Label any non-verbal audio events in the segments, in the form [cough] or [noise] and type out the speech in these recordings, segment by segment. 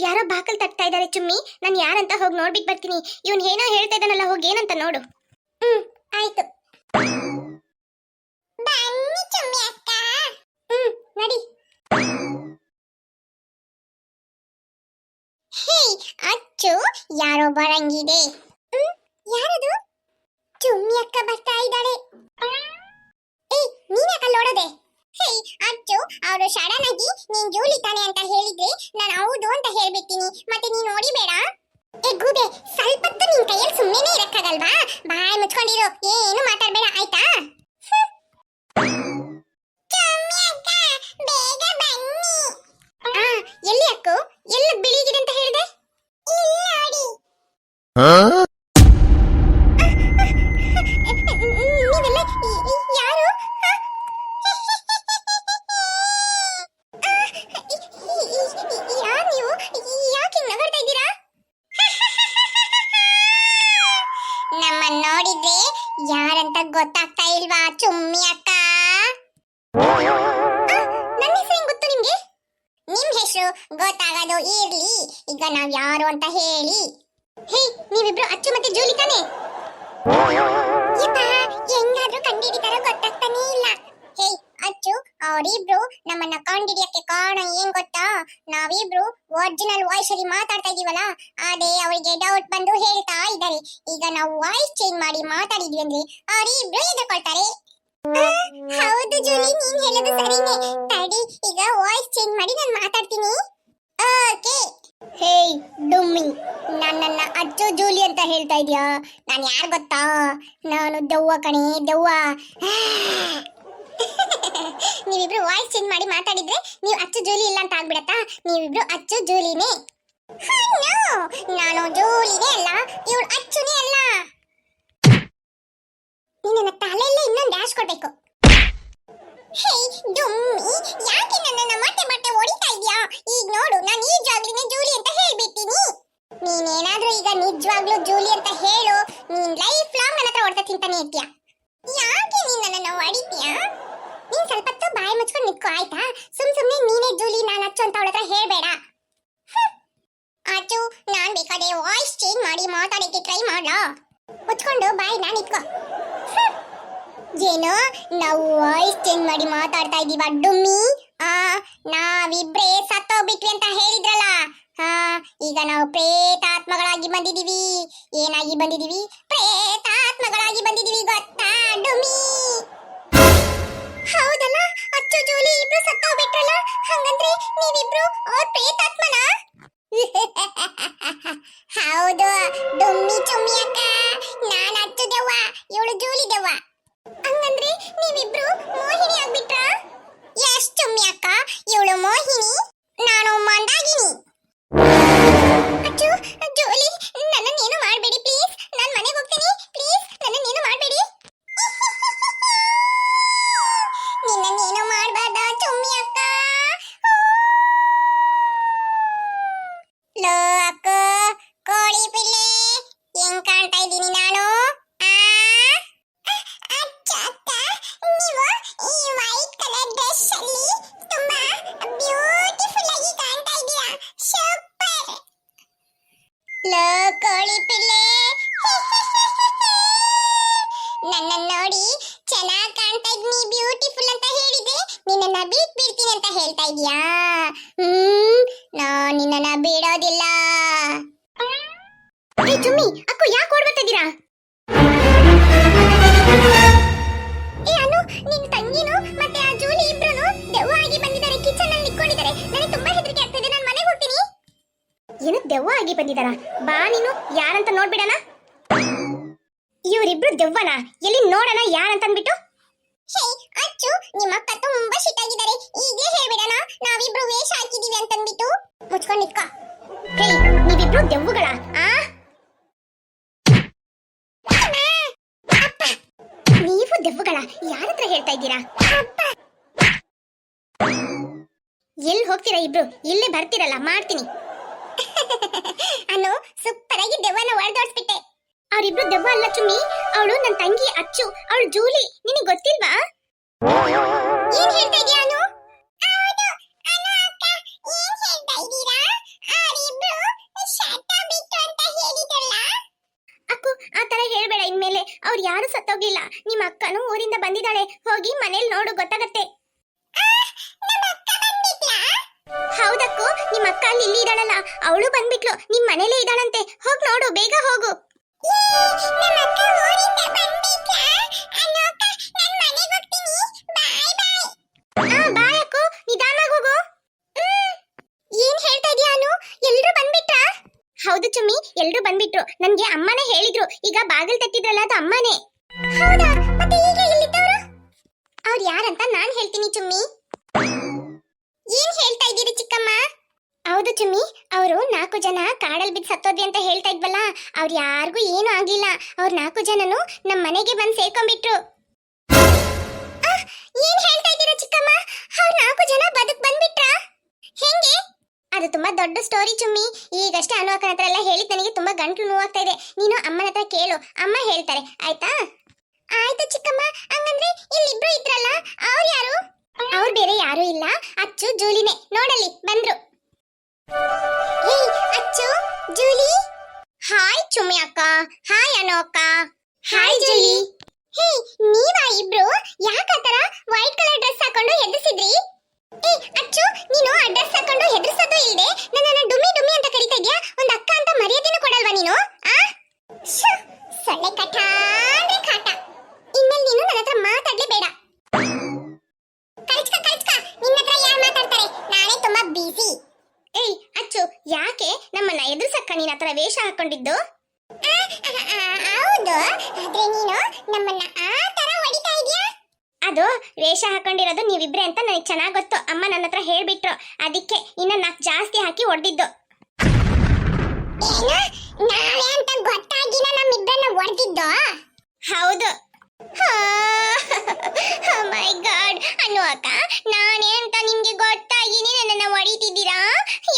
ಯಾರೋ ಬಾಕಲ್ ತಟ್ತಾ ಇದ್ದಾರೆ ಚುಮ್ಮಿ. ನಾನು ಯಾರಂತ ಹೋಗಿ ನೋಡ್ಬಿಟ್ಟು ಬರ್ತೀನಿ. ಇವನ್ ಏನೋ ಹೇಳ್ತಾ ಇದ್ದಾನಲ್ಲ, ಹೋಗಿ ಏನಂತ ನೋಡು. ಹ್ಮ್, ಆಯ್ತು. ಅಚ್ಚು, ಯಾರೋ ಬರಂಗಿದೆ. ಹ್ಮ್, ಯಾರದು? ಚುಮ್ಮಿ ಅಕ್ಕ ಬರ್ತಾ ಇದ್ದಾಳೆ. ಏಯ್, ನೀನ್ ಯಾಕಲ್ಲಿ ನೋಡದೆ ಹೇ, ಅಚ್ಚು ಅವರು ಸಡನ್ ಆಗಿ ನೀನ್ ಜೂಲಿತಾನೆ ಅಂತ ಹೇಳಿದ್ರೆ ನಾನು ಹೌದು ಅಂತ ಹೇಳ್ಬಿಡ್ತೀನಿ. ಮತ್ತೆ ನೀನ್ ನೋಡಿಬೇಡ ಏ, ಗೂಬೆ, ಸ್ವಲ್ಪ ಹೊತ್ತು ನಿನ್ ಕೈಯಲ್ಲಿ ಸುಮ್ಮನೆ ಇರಕ್ಕಾಗಲ್ವಾ? ಬಾಯ್ ಮುಚ್ಕೊಂಡಿರು, ಏನು ಮಾತಾಡ್ಬೇಡ, ಆಯ್ತಾ? ಯಾರಂತ ಗೊತ್ತಾಗ್ತಾ ಇಲ್ವಾ, ಚುಮ್ಮಿ ಅಕ್ಕ? ನನ್ನ ಹೆಸರು ಗೊತ್ತು ನಿಮ್ಗೆ? ನಿಮ್ ಹೆಸರು ಗೊತ್ತಾಗೋದು, ಇರ್ಲಿ. ಈಗ ನಾವ್ ಯಾರು ಅಂತ ಹೇಳಿ. ಹೇ, ನೀವಿಬ್ರು ಅಚ್ಚು ಮತ್ತೆ ಜೂಲಿ ತಾನೆ? ಹೆಂಗಾದ್ರೂ ಕಂಡಿಡಿತಾರೋ ಗೊತ್ತಾಗ್ತಾನೆ ಇಲ್ಲ. ಹೇ ಅಚ್ಚು ಅವರಿಬ್ರು ನಮ್ಮನ್ನ ಕಂಡಿಡಿಯಕ್ಕೆ ಕಾರಣ ಏನ್ ಗೊತ್ತಾ? ನಾವಿಬ್ರು ಒರಿಜಿನಲ್ ವಾಯ್ಸ್ ಅಲ್ಲಿ ಮಾತಾಡ್ತಾ ಇದೀವಲ್ಲ, ಅದೇ ಅವರಿಗೆ ಡೌಟ್ ಬಂದು ಹೇಳ್ತಾ ಇದ್ದಾರೆ. ಈಗ ನಾವು ವಾಯ್ಸ್ ಚೇಂಜ್ ಮಾಡಿ ಮಾತಾಡಿದ್ವಿ ಅಂದ್ರೆ ಅವರಿಬ್ರು ಎದುರ್ಕೊಳ್ತಾರೆ. ಹೌದು ಜೂಲಿ, ನೀನ್ ಹೇಳೋದು ಸರಿನೇ. ತಡಿ, ಈಗ ವಾಯ್ಸ್ ಚೇಂಜ್ ಮಾಡಿ ನಾನು ಮಾತಾಡ್ತೀನಿ. ಓಕೆ. ಹೇ ಡುಮ್ಮಿ. ನನ್ನನ್ನ ಅಚ್ಚು ಜೂಲಿ ಅಂತ ಹೇಳ್ತಾ ಇದೀಯಾ? ನಾನು ಯಾರು ಗೊತ್ತಾ? ನಾನು ದೆವ್ವ ಕಣೆ, ದೆವ್ವ. [laughs] ನೀವಿಬ್ರು ವಾಯ್ಸ್ ಚೇಂಜ್ ಮಾಡಿ ಮಾತಾಡಿದ್ರೆ ನೀವು ಅಚ್ಚು ಜೂಲಿ ಇಲ್ಲ ಅಂತ ಆಗ್ಬಿಡತ್ತಾ? ನೀವಿಬ್ರು ಅಚ್ಚು ಜೂಲಿನೇ. ನಾನು ಜೂಲಿನೇ ಅಲ್ಲ, ಇವಳು ಅಚ್ಚುನೇ ಅಲ್ಲ. ನಿನ್ನ ತಲೆಯಲ್ಲೇ ಇನ್ನೊಂದು ಡ್ಯಾಶ್ ಕೊಡ್ಬೇಕು. ಹೇ ಡುಮ್ಮಿ, ಯಾಕೆ ನನ್ನನ್ನ ಮತ್ತೆ ಮತ್ತೆ ಹೊಡಿತಾ ಇದೆಯಾ? ಈಗ ನೋಡು, ನಾನು ನಿಜವಾಗ್ಲೂನೇ ಜೂಲಿ ಅಂತ ಹೇಳ್ಬಿಡ್ತೀನಿ. ನೀನೇನಾದ್ರೂ ಈಗ ನಿಜವಾಗ್ಲೂ ಜೂಲಿ ಅಂತ ಹೇಳು, ನೀನ್ ಲೈಫ್ ಲಾಂಗ್ ನನ್ನ ಹತ್ರ ಹೊಡ್ತಾ ತಿಂತಾನೆ ಇರ್ತೀಯ. ಯಾಕೆ ನೀನ್ ನನ್ನನ್ನು ಹೊಡಿತೀಯಾ? ನೀನ್ ಸ್ವಲ್ಪ ಹೊತ್ತು ಬಾಯಿ ಮುಚ್ಕೊಂಡು ನಿತ್ಕೋ ಆಯ್ತಾ? ಸುಮ್ ಸುಮ್ನೆ ನೀನೇ ಜೂಲಿ, ನಾನು ಅಚ್ಚು ಅಂತ ಅವಳ ಹತ್ರ ಹೇಳ್ಬೇಡ ಆಚು, ನಾನ್ ಬೇಕಾದ್ರೆ ವಾಯ್ಸ್ ಚೇಂಜ್ ಮಾಡಿ ಮಾತಾಡಕ್ಕೆ ಟ್ರೈ ಮಾಡ್ಲಾ ಮುಚ್ಕೊಂಡು ಬಾಯಿ ನಾನು ಇಟ್ಕೋ ಏನು ನಾವು ವಾಯ್ಸ್ ಚೇಂಜ್ ಮಾಡಿ ಮಾತಾಡ್ತಾ ಇದೀವ, ಡುಮ್ಮಿ. ಆ, ನಾವಿಬ್ರೇ ಸತ್ತೋಗ್ಬಿಟ್ವಿ ಅಂತ ಹೇಳಿದ್ರಲ್ಲ. ಹಾ, ಈಗ ನಾವು ಪ್ರೇತಾತ್ಮಗಳಾಗಿ ಬಂದಿದೀವಿ. ಏನಾಗಿ ಬಂದಿದೀವಿ? ಪ್ರೇತಾತ್ಮಗಳಾಗಿ ಬಂದಿದೀವಿ, ಗೊತ್ತಾ, ಡುಮ್ಮಿ? ಹಂಗಂದ್ರೆ ನೀವಿಬ್ರು ಅವ್ರ ಪ್ರೇತಾತ್ಮನ? [laughs] ಹೌದು ಡುಮ್ಮಿ ಚುಮ್ಮಿ ಅಕ್ಕ. ಕೋಳಿ ಪಿಲ್ಲೆ ನನ್ನ ನೋಡಿ ಚೆನ್ನಾಗಿ ಕಾಣ್ತಾ ಇದ್ನಿ ಬ್ಯೂಟಿಫುಲ್ ಅಂತ ಹೇಳಿದೆ. ನಿನ್ನನ್ನ ಬೀಟ್ ಬಿಡ್ತೀನಿ ಅಂತ ಹೇಳ್ತಾ ಇದ್ಯಾ? ಹ್ಮ್, ನಾನ್ ನಿನ್ನನ್ನ ಬಿಡೋದಿಲ್ಲ. ಏ ಚುಮ್ಮಿ ಅಕ್ಕು ಯಾಕೆ ಓಡ್ಬರ್ತಿದ್ದೀರಾ ಏ, ಅನು, ನಿನ್ ತಂಗಿನು ಮತ್ತೆ ಆ ಜೂಲಿ ಇಬ್ರು ದೆವ್ವ ಆಗಿ ಬಂದಿದ್ದಾರೆ ಕಿಚನ್ ಅಲ್ಲಿ ನಿಂತ್ಕೊಂಡಿದ್ದಾರೆ. ನನಗೆ ತುಂಬಾ ಆಗ್ತಿದೆ ನಾನು ಮನೆಗೆ ಹೋಗ್ತೀನಿ ಏನು ದೆವ್ವ ಆಗಿ ಬಂದಿದಾರ. ಬಾ ನೀನು, ಯಾರಂತ ನೋಡ್ಬಿಡಣ? ಇವರಿಬ್ರು ದೆವ್ವನ? ಎಲ್ಲಿ ನೋಡೋಣ ಯಾರಂತ ಅಂದ್ಬಿಟ್ಟು ಹೇ, ಅಚ್ಚು, ನಿಮ್ಮ ಅಕ್ಕ ತುಂಬಾ ಶಿಟ್ಟಾಗಿದ್ದಾರೆ ಈಗಲೇ ಹೇಳ್ಬಿಡಣ, ನಾವಿಬ್ರು ವೇಷ ಹಾಕಿದೀವಿ ಅಂತಂದ್ಬಿಟ್ಟು. ಮುಚ್ಕೊಂಡು ಇಕ್ಕ ಹೇ, ನೀವಿಬ್ರು ದೆವ್ವಗಳ? ಆ? ನೀವು ದೆವ್ವಗಳ? ಯಾರತ್ರ ಹೇಳ್ತಾ ಇದ್ದೀರಾ? ಎಲ್ಲಿ ಹೋಗ್ತೀರಾ ಇಬ್ರು? ಇಲ್ಲೇ ಬರ್ತೀರಲ್ಲ, ಮಾಡ್ತೀನಿ. [laughs] ಅನು ಸೂಪರ್ ಆಗಿ ದೆವ್ವನ ಹೊಡೆದೋಡ್ಸ್ಬಿಟ್ಟೆ ಅವರಿಬ್ರು ದೆವ್ವ ಅಲ್ಲ ಚುಮ್ಮಿ ಅವಳು ನನ್ನ ತಂಗಿ ಅಚ್ಚು ಅವಳು ಜೂಲಿ ನಿನಗೆ ಗೊತ್ತಿಲ್ವಾ? ಏನ್ ಹೇಳ್ತಾ ಇದೀಯ ಅನು ಅಕ್ಕು ಆ ತರ ಹೇಳ್ಬೇಡ ಇನ್ಮೇಲೆ. ಅವ್ರು ಯಾರು ಸತ್ತೋಗ್ಲಿಲ್ಲ. ನಿಮ್ಮ ಅಕ್ಕನು ಊರಿಂದ ಬಂದಿದ್ದಾಳೆ. ಹೋಗಿ ಮನೇಲಿ ನೋಡು ಗೊತ್ತಾಗತ್ತೆ. ನಮ್ಮ ಅಕ್ಕ ಬಂದಿದ್ಲಾ? ಹೌದಕ್ಕು ನಿಮ್ಮ ಅಕ್ಕ ಅಲ್ಲಿ ಇಲ್ಲಿ ಇದ್ದಾಳಲ್ಲ. ಅವಳು ಬಂದ್ಬಿಟ್ಲು. ನಿಮ್ ಮನೇಲೇ ಇದ್ದಾಳಂತೆ. ಹೋಗ್ ನೋಡು ಬೇಗ ಹೋಗು. ಹೌದು ಚುಮ್ಮಿ ಎಲ್ರು ಬಂದ್ಬಿಟ್ರು. ನನ್ಗೆ ಅಮ್ಮನೇ ಹೇಳಿದ್ರು. ಈಗ ಬಾಗಿಲ್ ತಟ್ಟಿದ್ರಲ್ಲ ಅದು ಅಮ್ಮನೇ. ಹೌದಾ? ಮತ್ತೆ ಈಗ ಎಲ್ಲಿದ್ದವರು? ಅವ್ರು ಯಾರಂತ ನಾನ್ ಹೇಳ್ತೀನಿ ಚುಮ್ಮಿ. ಏನ್ ಹೇಳ್ತಾ ಇದ್ದೀರಿ ಚಿಕ್ಕಮ್ಮ? ಹೌದು ಚುಮ್ಮಿ, ಅವರು ನಾಲ್ಕು ಜನ ಕಾಡಲ್ಲಿ ಬಿದ್ದು ಸತ್ತೋದ್ವಿ ಅಂತ ಹೇಳ್ತಾ ಇದ್ವಲ್ಲ, ಅವ್ರು ಯಾರಿಗೂ ಏನೂ ಆಗಿಲ್ಲ. ಅವ್ರ ನಾಲ್ಕು ಜನನು ನಮ್ಮ ಮನೆಗೆ ಬಂದು ಸೇರ್ಕೊಂಡ್ಬಿಟ್ರು. ಏನ್ ಹೇಳ್ತಾ ಇದ್ದೀರಾ ಚಿಕ್ಕಮ್ಮ? ಅವ್ರ ನಾಲ್ಕು ಜನ ಬದುಕ್ ಬಂದ್ಬಿಟ್ರಾ? ಹೆಂಗೆ? ಅದು ತುಂಬಾ ದೊಡ್ಡ ಸ್ಟೋರಿ ಚುಮ್ಮಿ. ಈಗಷ್ಟೇ ಅನು ಅಕ್ಕನ ಹತ್ರ ಎಲ್ಲ ಹೇಳಿದ್ ನನಗೆ ತುಂಬಾ ಗಂಟಲು ನೋವಾಗ್ತಾ ಇದೆ. ನೀನು ಅಮ್ಮನ ಹತ್ರ ಕೇಳು, ಅಮ್ಮ ಹೇಳ್ತಾರೆ. ಆಯ್ತಾ? ಆಯ್ತು ಚಿಕ್ಕಮ್ಮ, ಹಂಗಂದ್ರೆ ಇಲ್ಲಿಬ್ರು ಇದ್ರಲ್ಲ, ಅವ್ರು ಯಾರು? ಅವ್ರು ಬೇರೆ ಯಾರು ಇಲ್ಲ. ಅಚ್ಚು, ಜೂಲಿನೇ. ನೋಡಲಿ ಬಂದ್ರು. ಅಚ್ಚು, ಜೂಲಿ. ಹಾಯ್, ಚುಮ್ಮಿ ಅಕ್ಕ. ಹಾಯ್, ಅನು ಅಕ್ಕ. Hi, Julie. ಹೇ, ನೀವಾ ಇಬ್ರು? ಯಾಕ ಆತರ ವೈಟ್ ಕಲರ್ ಡ್ರೆಸ್ ಹಾಕೊಂಡು ಎದ್ರಿಸಿದ್ರಿ ಏ ಅಚ್ಚು ನೀನು ಆ ಡ್ರೆಸ್ ಹಾಕೊಂಡು ಹೆದರ್ಸೋದು ಇಲ್ದೆ ನನ್ನನ್ನ ಡುಮ್ಮಿ ಡುಮ್ಮಿ ಅಂತ ಕರಿತಾ ಇದ್ಯಾ ಒಂದ್ ಅಕ್ಕ ಅಂತ ಮರ್ಯಾದೆನೂ ಕೊಡಲ್ವಾ ನೀನು ಆ ಶ್ಶ್, ಸೊಳ್ಳೆ ಕಠ ಅಂದ್ರೆ ಕಾಟ ಇನ್ಮೇಲೆ ನೀನು ನನ್ನ ಹತ್ರ ಮಾತಾಡ್ಲೇಬೇಡ ಕಳಿಸ್ಕ ಕಳಿಸ್ಕ ನಿನ್ನ ಹತ್ರ ಯಾರು ಮಾತಾಡ್ತಾರೆ ನಾನೇ ತುಂಬಾ ಬಿಸಿ ಏಯ್ ಅಚ್ಚು ಯಾಕೆ ನಮ್ಮನ್ನ ಎದುರ್ಸಕ್ಕ ನೀನ್ ಆತರ ವೇಷ ಹಾಕೊಂಡಿದ್ದು ಹೌದು ಆದ್ರೆ ನೀನು ನಮ್ಮನ್ನ ಆ ತರ ಹೊಡಿತಾ ಇದೀಯಾ ಅದು ವೇಷ ಹಾಕೊಂಡಿರೋದು ನೀವಿಬ್ರೆ ಅಂತ ನನಗೆ ಚೆನ್ನಾಗಿ ಗೊತ್ತು. ಅಮ್ಮ ನನ್ನ ಹತ್ರ ಹೇಳ್ಬಿಟ್ರು. ಅದಕ್ಕೆ ಇನ್ನ ನಾಲ್ಕು ಜಾಸ್ತಿ ಹಾಕಿ ಹೊಡೆದಿದ್ದು ನಾವೇ ಅಂತ ಗೊತ್ತಾಗಿನ ನಮ್ಮಿಬ್ಬರನ್ನ ಹೊಡೆದಿದ್ದು ಹೌದು. ಮೈ ಗಾಡ್ ಅನ್ನು ಅಕ್ಕ ನಾನೇ ಅಂತ ನಿಮ್ಗೆ ಗೊತ್ತಾಗಿನಿ ನನ್ನನ್ನ ಹೊಡಿತಿದ್ದೀರಾ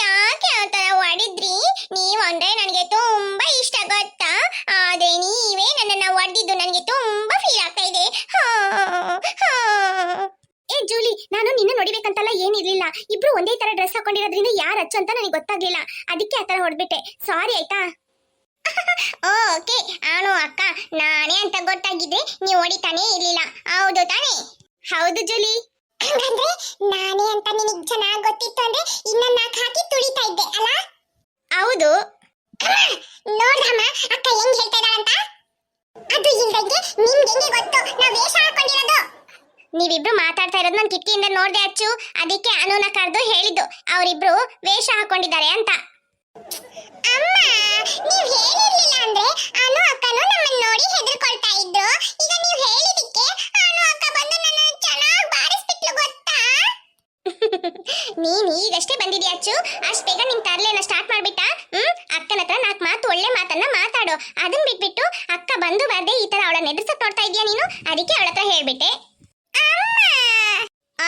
ಯಾಕೆ ಆ ತರ ಹೊಡಿದ್ರಿ ನೀವು ಅಂದ್ರೆ ನನಗೆ ತುಂಬಾ ಇಷ್ಟ ಗೊತ್ತಾ? ಆದ್ರೆ ನೀವೇ ನನ್ನನ್ನ ಹೊಡೆದಿದ್ದು ನನಗೆ ತುಂಬಾ ಫೀಲ್ ಆಗ್ತಾ ಇದೆ ಹಾ, ಹಾ. ಏ ಜೂಲಿ ನಾನು ನಿನ್ನ ನೋಡಿಬೇಕಂತಲ್ಲ ಏನಿರ್ಲಿಲ್ಲ. ಇಬ್ರು ಒಂದೇ ತರ ಡ್ರೆಸ್ ಹಾಕೊಂಡಿರೋದ್ರಿಂದ ಯಾರು ಅಚ್ಚು ಅಂತ ನನಗೆ ಗೊತ್ತಾಗ್ಲಿಲ್ಲ. ಅದಕ್ಕೆ ಆ ತರ ಹೊಡ್ಬಿಟ್ಟೆ. ಸಾರಿ ಆಯ್ತಾ? [laughs] ಓಕೆ. ಆನು ಅಕ್ಕ, ನಾನೇ ಅಂತ ಗೊತ್ತಾಗಿದ್ರೆ ನೀವು ಹೊಡಿತಾನೇ ಇರ್ಲಿಲ್ಲ. ಹೌದು ತಾನೇ? ಹೌದು ಜೂಲಿ. ಹಂಗಂದ್ರೆ ನಾನೇ ಅಂತ ನಿನಗೆ ಚೆನ್ನಾಗಿ ಗೊತ್ತಿತ್ತು ಅಂದ್ರೆ ಇನ್ನ ನಾಲ್ಕು ಹಾಕಿ ತುಳಿತಾ ಇದ್ದೆ, ಅಲ್ಲ? ಹೌದು. [coughs] ನೋಡಮ್ಮ ಅಕ್ಕ ಹೆಂಗ್ ಹೇಳ್ತಾ ಇದ್ದಾಳಂತ? ಅದು ಇಲ್ದಂಗೆ ನಿಮ್ಗೆ ಹೆಂಗೆ ಗೊತ್ತು? ನಾವು ವೇಷ ಹಾಕೊಂಡಿರೋದು. ನೀವಿಬ್ರು ಮಾತಾಡ್ತಾ ಇರೋದು ನಾನು ಕಿಟಕಿಯಿಂದ ನೋಡ್ದೆ ಅಚ್ಚು. ಅದಕ್ಕೆ ಅನುನ ಕರೆದು ಹೇಳಿದ್ದು. ಅವರಿಬ್ರು ವೇಷ ಹಾಕೊಂಡಿದ್ದಾರೆ ಅಂತ. ಅಮ್ಮ ನೀವು ಹೇಳಿರ್ಲಿಲ್ಲ ಅಂದ್ರೆ ಅನು ಅಕ್ಕನು ನಮ್ಮನ್ನ ನೋಡಿ ಹೆದರ್ಕೊಳ್ತಾ ಇದ್ರು. ಈಗ ನೀವು ಹೇಳಿದಕ್ಕೆ ಅನು ಅಕ್ಕ ಬಂದು ನನ್ನ ಚೆನ್ನಾಗಿ ಬಾರಿಸ್ಬಿಟ್ಲು ಗೊತ್ತಾ? [laughs] ನೀನ್ ಈಗಷ್ಟೇ ಬಂದಿದ್ಯಾ ಅಚ್ಚು? ಅಷ್ಟ್ ಬೇಗ ನಿನ್ ತರ್ಲೇನ ಸ್ಟಾರ್ಟ್ ಮಾಡ್ಬಿಟ್ಟ? ಹ್ಮ್? ಅಕ್ಕನ ಹತ್ರ ನಾಲ್ಕು ಮಾತು ಒಳ್ಳೆ ಮಾತನ್ನ ಮಾತಾಡು. ಅದನ್ನ ಬಿಟ್ಬಿಟ್ಟು ಅಕ್ಕ ಬಂದು ಬರ್ದೆ ಈ ತರ ಅವಳನ್ನ ಎದುರ್ಸಕ್ ನೋಡ್ತಾ ಇದೀಯ ನೀನು? ಅದಕ್ಕೆ ಅವಳ ಹತ್ರ ಹೇಳ್ಬಿಟ್ಟೆ.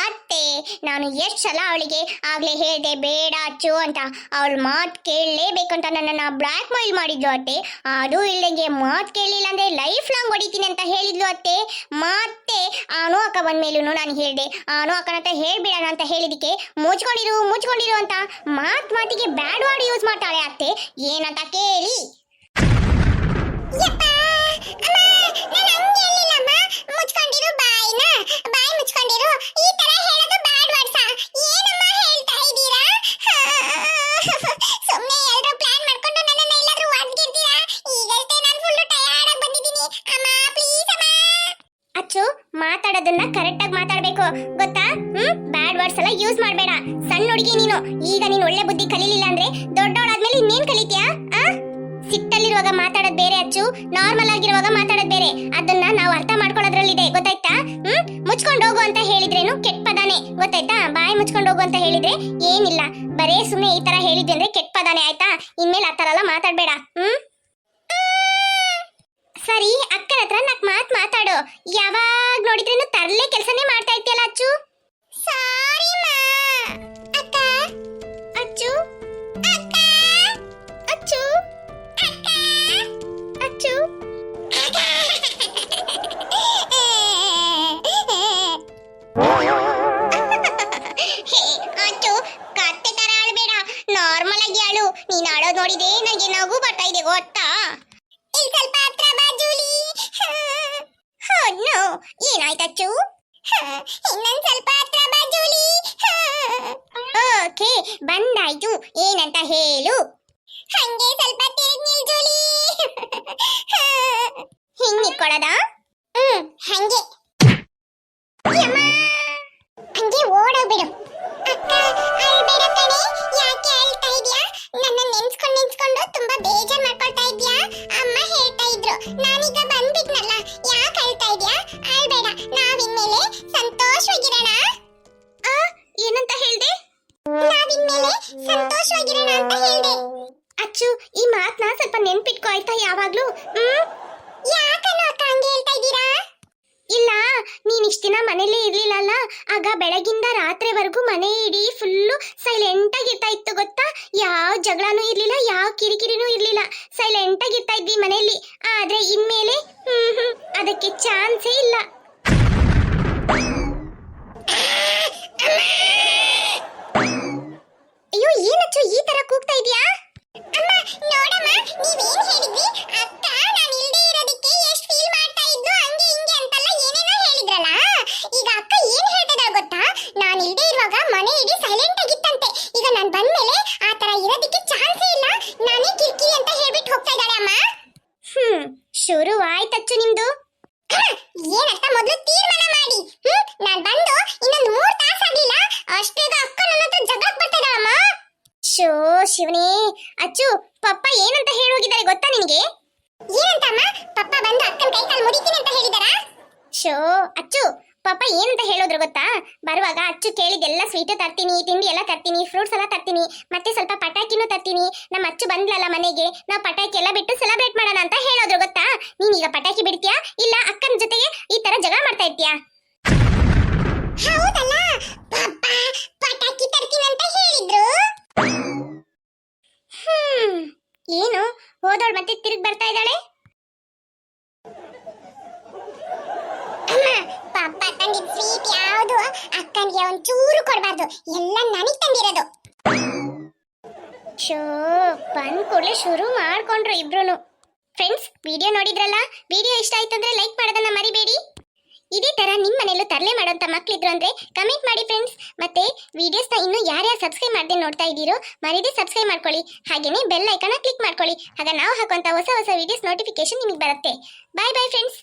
ಅತ್ತೆ, ನಾನು ಎಷ್ಟು ಸಲ ಅವಳಿಗೆ ಆಗ್ಲೇ ಹೇಳಿದೆ, ಬೇಡ ಅಚ್ಚು ಅಂತ. ಅವಳ ಮಾತು ಕೇಳಲೇಬೇಕು ಅಂತ ನನ್ನನ್ನ ಬ್ಲಾಕ್ ಮೈಲ್ ಮಾಡಿದ್ಲು ಅತ್ತೆ. ಅದು ಇಲ್ಲಂಗೆ ಮಾತ್ ಕೇಳಲಿಲ್ಲ ಅಂದ್ರೆ ಲೈಫ್ ಲಾಂಗ್ ಹೊಡಿತೀನಿ ಅಂತ ಹೇಳಿದ್ಲು ಅತ್ತೆ. ಮತ್ತೆ ಆನು ಅಕ್ಕ ಬಂದ್ಮೇಲೂ ನಾನು ಹೇಳ್ದೆ, ಆನು ಅಕ್ಕನ ಅಂತ ಹೇಳ್ಬಿಡೋಣ ಅಂತ ಹೇಳಿದಕ್ಕೆ ಮುಚ್ಕೊಂಡಿರು ಮುಚ್ಕೊಂಡಿರು ಅಂತ ಮಾತ್ ಮಾತಿಗೆ ಬ್ಯಾಡ್ ವರ್ಡ್ ಯೂಸ್ ಮಾಡ್ತಾಳೆ ಅತ್ತೆ. ಏನಂತ ಕೇಳಿ ಯಪ್ಪ ಅಮ್ಮ ನಾನು ಹಂಗೆ ಹೇಳಿಲ್ಲಮ್ಮ ಈ ತರ ಹೇಳೋದು ಬ್ಯಾಡ್ ವರ್ಡ್ಸ್ ಏನಮ್ಮ ಹೇಳ್ತಾ ಎಲ್ಲರೂ ಪ್ಲಾನ್ ನನ್ನನ್ನ ನಾನು ಫುಲ್ ಬಂದಿದ್ದೀನಿ. ಅಮ್ಮ ಅಮ್ಮ. ಅಚ್ಚು, ಮಾತಾಡೋದನ್ನ ಕರೆಕ್ಟ್ ಆಗಿ ಮಾತಾಡ್ಬೇಕು. ಗೊತ್ತಾ? ಹ್ಮ್? ಬ್ಯಾಡ್ ವರ್ಡ್ಸ್ ಎಲ್ಲ ಯೂಸ್ ಮಾಡಬೇಡ. ಸಣ್ಣ ಹುಡುಗಿ ನೀನು. ಈಗ ನೀನು ಒಳ್ಳೆ ಬುದ್ಧಿ ಕಲೀಲಿಲ್ಲ ಅಂದ್ರೆ ದೊಡ್ಡವಳಾದ್ಮೇಲೆ ಇನ್ನೇನ್ ಕಲಿತೀಯಾ? ಆ? ಸಿಟ್ಟಲ್ಲಿರುವಾಗ ಮಾತಾಡೋದು ಬೇರೆ, ಅಚ್ಚು. ನಾರ್ಮಲ್ ಆಗಿರುವಾಗ ಮಾತಾಡೋದು ಬೇರೆ. ಅದನ್ನ ನಾವು ಅರ್ಥ ಮಾಡ್ಕೊಳ್ಳೋದ್ರಲ್ಲಿದೆ. ಗೊತ್ತಾಯ್ತಾ? ಮುಚ್ಕೊಂಡು ಹೋಗು ಅಂತ ಹೇಳಿದ್ರೇನು ಕೆಟ್ಟ ಪದಾನೇ, ಗೊತ್ತಾಯ್ತಾ? ಬಾಯಿ ಮುಚ್ಕೊಂಡು ಹೋಗು ಅಂತ ಹೇಳಿದ್ರೆ ಏನಿಲ್ಲ. ಬರೇ ಸುಮ್ಮನೆ ಈ ತರ ಹೇಳಿದ್ವಿ ಅಂದ್ರೆ ಕೆಟ್ಟ ಪದಾನೇ, ಆಯ್ತಾ? ಇನ್ಮೇಲೆ ಆ ತರ ಎಲ್ಲ ಮಾತಾಡ್ಬೇಡ, ಹ್ಮ್? ಸರಿ, ಅಕ್ಕನ ಹತ್ರ ನಾಕ್ ಮಾತ್ ಮಾತಾಡು. ಯಾವಾಗ ನೋಡಿದ್ರೇನು ತರ್ಲೆ ಕೆಲಸನೇ ಮಾಡ್ತಾ ಇರ್ತೀಯಲ್ಲ ಅಚ್ಚು? ಸಾರಿ, ಮಾ. ನಾರ್ಮಲ್ ಆಗಿ ಅಳು ನೀನ್ ಆಡೋದ್ ನೋಡಿದೆ ನನಗೆ ನಗು ಬರ್ತಾ ಇದೆ, ಗೊತ್ತಾ? ಇಲ್ಲಿ ಸ್ವಲ್ಪ ಹತ್ರ ಬಾ, ಜೂಲಿ. ನೋ ಏನಾಯ್ತು ಅಚ್ಚು? ಇನ್ನೊಂದ್ ಸ್ವಲ್ಪ ಹತ್ರ ಬಾ, ಜೂಲಿ. ಓಕೆ, ಬಂದಾಯ್ತು. ಏನಂತ ಹೇಳು. ಹಂಗೆ ಸ್ವಲ್ಪ ತಿರುಗಿ ನಿಲ್, ಜೂಲಿ. ಹಿಂಗ್ ನಿಕ್ಕೊಳದ? ಹ್ಮ್, ಹಂಗೆ. ಯಮ್ಮ! ಹಂಗೆ ಬಿಡು ಅಕ್ಕ ಅಳ್ಬೇಡ ನನ್ನ ನೆನ್ಸ್ಕೊಂಡ್ ನೆನ್ಸ್ಕೊಂಡು ತುಂಬಾ ಬೇಜಾರ್ ಮಾಡ್ಕೊಳ್ತಾ ಇದ್ಯಾ? ಅಮ್ಮ ಹೇಳ್ತಾ ಇದ್ರು. ನಾನೀಗ ಬಂದ್ಬಿಟ್ನಲ್ಲ, ಯಾಕೆ ಅಳ್ತಾ ಇದ್ಯಾ? ಅಳ್ಬೇಡ ನಾವಿನ್ಮೇಲೆ ಸಂತೋಷವಾಗಿರೋಣ. ಆ, ಏನಂತ ಹೇಳ್ದೆ? ನಾವಿನ್ಮೇಲೆ ಸಂತೋಷವಾಗಿರೋಣ ಅಂತ ಹೇಳ್ದೆ. ಅಚ್ಚು, ಈ ಮಾತನ್ನ ಸ್ವಲ್ಪ ನೆನ್ಪಿಟ್ಕೋ ಆಯ್ತಾ ಯಾವಾಗ್ಲೂ? ಹ್ಮ್? ಯಾಕನ್ನು ಅಕ್ಕ ಹಂಗೆ ಹೇಳ್ತಾ ಇದ್ದೀರಾ? ಇಲ್ಲ, ನೀನ್ ಇಷ್ಟ ದಿನ ಮನೇಲೇ ಇರ್ಲಿಲ್ಲ ಆಗ ಬೆಳಗಿಂದ ರಾತ್ರಿವರೆಗೂ ಮನೆ ಇಡೀ ಫುಲ್ಲು ಸೈಲೆಂಟ್ ಆಗಿರ್ತಾ ಇತ್ತು ಗೊತ್ತಾ? ಯಾವ ಜಗಳನೂ ಇರ್ಲಿಲ್ಲ, ಯಾವ ಕಿರಿಕಿರಿನೂ ಇರ್ಲಿಲ್ಲ. ಸೈಲೆಂಟ್ ಆಗಿರ್ತಾ ಇದ್ವಿ ಮನೆಯಲ್ಲಿ. ಆದ್ರೆ ಇನ್ಮೇಲೆ ಅದಕ್ಕೆ ಚಾನ್ಸೇ ಇಲ್ಲ. ಅಯ್ಯೋ, ಏನಚ್ಚು ಈ ತರ ಕೂಗ್ತಾ ಇದೀಯಾ? ಅಮ್ಮ, ನೋಡಮ್ಮ, ನೀವೇನ್ ಹೇಳಿದ್ರಿ? ಅಕ್ಕ, ನಾನು ಇಲ್ದೇ ಇರೋದಕ್ಕೆ ಎಷ್ಟು ಫೀಲ್ ಮಾಡ್ತಾ ಇದ್ಲು ಹಂಗೆ ಹಿಂಗೆ ಅಂತೆಲ್ಲ ಏನೇನೋ ಹೇಳಿದ್ರಲ್ಲ ಈಗ ಅಕ್ಕ ಏನ್ ಹೇಳ್ತದ ಗೊತ್ತಾ ನಾನು ಇಲ್ದೇ ಇರುವಾಗ ಮನೆ ಇಡೀ ಸೈಲೆಂಟ್ ಆಗಿತ್ತಂತೆ ಈಗ ನಾನು ಬಂದ್ಮೇಲೆ ಆ ತರ ಇರೋದಕ್ಕೆ ಚಾನ್ಸೇ ಇಲ್ಲ ನಾನೇ ಕಿರ್ಕಿರಿ ಅಂತ ಹೇಳ್ಬಿಟ್ಟು ಹೋಗ್ತಾ ಇದ್ದಾಳೆ ಅಮ್ಮ ಹ್ಮ್ ಶುರು ಆಯ್ತಚ್ಚು ನಿಮ್ದು ಏನಂತ ಮೊದಲು ತೀರ್ಮಾನ ಮಾಡಿ ಹ್ಮ್ ನಾನ್ ಬಂದು ಇನ್ನೊಂದು ಮೂರ್ ತಾಸಾಗ್ಲಿಲ್ಲ ಅಷ್ಟೇಗ ಅಕ್ಕ ನನ್ನ ಹತ್ರ ಜಗಳಕ್ಕೆ ಬರ್ತಾ ಇದ್ದಾಳಮ್ಮ ಶೋ ಶಿವನೇ ಅಚ್ಚು ಏನಂತ ಹೇಳೋಗಿದ್ದಾರೆ ಗೊತ್ತಾ ನಿನಗೆ? ಏನಂತ ಅಮ್ಮ? ಪಪ್ಪ ಬಂದು ಅಕ್ಕನ ಕೈ ಕಾಲು ಮುರಿತೀನಿ ಅಂತ ಹೇಳಿದಾರಾ? ಶೋ ಅಚ್ಚು. ಪಾಪ ಏನಂತ ಹೇಳೋದ್ರು ಗೊತ್ತಾ? ಬರುವಾಗ ಅಚ್ಚು ಕೇಳಿದೆಲ್ಲ ಸ್ವೀಟ್ ತರ್ತೀನಿ, ತಿಂಡಿ ಎಲ್ಲ ತರ್ತೀನಿ ಫ್ರೂಟ್ಸ್ ಎಲ್ಲ ತರ್ತೀನಿ, ಮತ್ತೆ ಸ್ವಲ್ಪ ಪಟಾಕಿನೂ ತರ್ತೀನಿ. ನಮ್ಮ ಅಚ್ಚು ಬಂದ್ಲಲ್ಲ ಮನೆಗೆ, ನಾವು ಪಟಾಕಿ ಎಲ್ಲ ಬಿಟ್ಟು ಸೆಲೆಬ್ರೇಟ್ ಮಾಡೋಣ ಅಂತ ಹೇಳೋದ್ರು ಗೊತ್ತಾ? ನೀನೀಗ ಪಟಾಕಿ ಬಿಡ್ತೀಯಾ? ಇಲ್ಲ ಅಕ್ಕನ ಜೊತೆಗೆ ಈ ತರ ಜಗಳ ಮಾಡ್ತಾ ಇರ್ತೀಯಾ? ಹೌದಲ್ಲ. ಪಟಾಕಿ ತರ್ತೀನಿ ಅಂತ ಹೇಳಿದ್ರು ಹ್ಮ್ ಏನು ಹೋದವಳು ಮತ್ತೆ ತಿರುಗಿ ಬರ್ತಾ ಇದ್ದಾಳೆ ಅಮ್ಮ ಪಪ್ಪ ತಂದಿದ್ ಸ್ವೀಟ್ ಯಾವುದು ಅಕ್ಕನಿಗೆ ಒಂದ್ ಚೂರು ಕೊಡ್ಬಾರ್ದು ಎಲ್ಲ ನನಗ್ ತಂದಿರೋದು ಶೋ ಬಂದ್ ಕೂಡಲೇ ಶುರು ಮಾಡ್ಕೊಂಡ್ರು ಇಬ್ರು ಫ್ರೆಂಡ್ಸ್ ವಿಡಿಯೋ ನೋಡಿದ್ರಲ್ಲ? ವಿಡಿಯೋ ಇಷ್ಟ ಆಯ್ತು ಅಂದ್ರೆ ಲೈಕ್ ಮಾಡೋದನ್ನ ಮರಿಬೇಡಿ. ಇದೇ ತರ ನಿಮ್ಮ ಮನೆಯಲ್ಲೂ ತರಲೆ ಮಾಡೋಂಥ ಮಕ್ಕಳಿದ್ರು ಅಂದ್ರೆ ಕಮೆಂಟ್ ಮಾಡಿ ಫ್ರೆಂಡ್ಸ್ ಮತ್ತೆ ವಿಡಿಯೋಸ್ನ ಇನ್ನೂ ಯಾರ್ಯಾರು ಸಬ್ಸ್ಕ್ರೈಬ್ ಮಾಡದೆ ನೋಡ್ತಾ ಇದ್ದೀರೋ, ಮರೀದೆ ಸಬ್ಸ್ಕ್ರೈಬ್ ಮಾಡ್ಕೊಳ್ಳಿ. ಹಾಗೇನೇ ಬೆಲ್ ಐಕನ ಕ್ಲಿಕ್ ಮಾಡ್ಕೊಳ್ಳಿ. ಆಗ ನಾವು ಹಾಕುವಂತ ಹೊಸ ಹೊಸ ವಿಡಿಯೋಸ್ ನೋಟಿಫಿಕೇಶನ್ ನಿಮಗೆ ಬರುತ್ತೆ. ಬಾಯ್ ಬಾಯ್ ಫ್ರೆಂಡ್ಸ್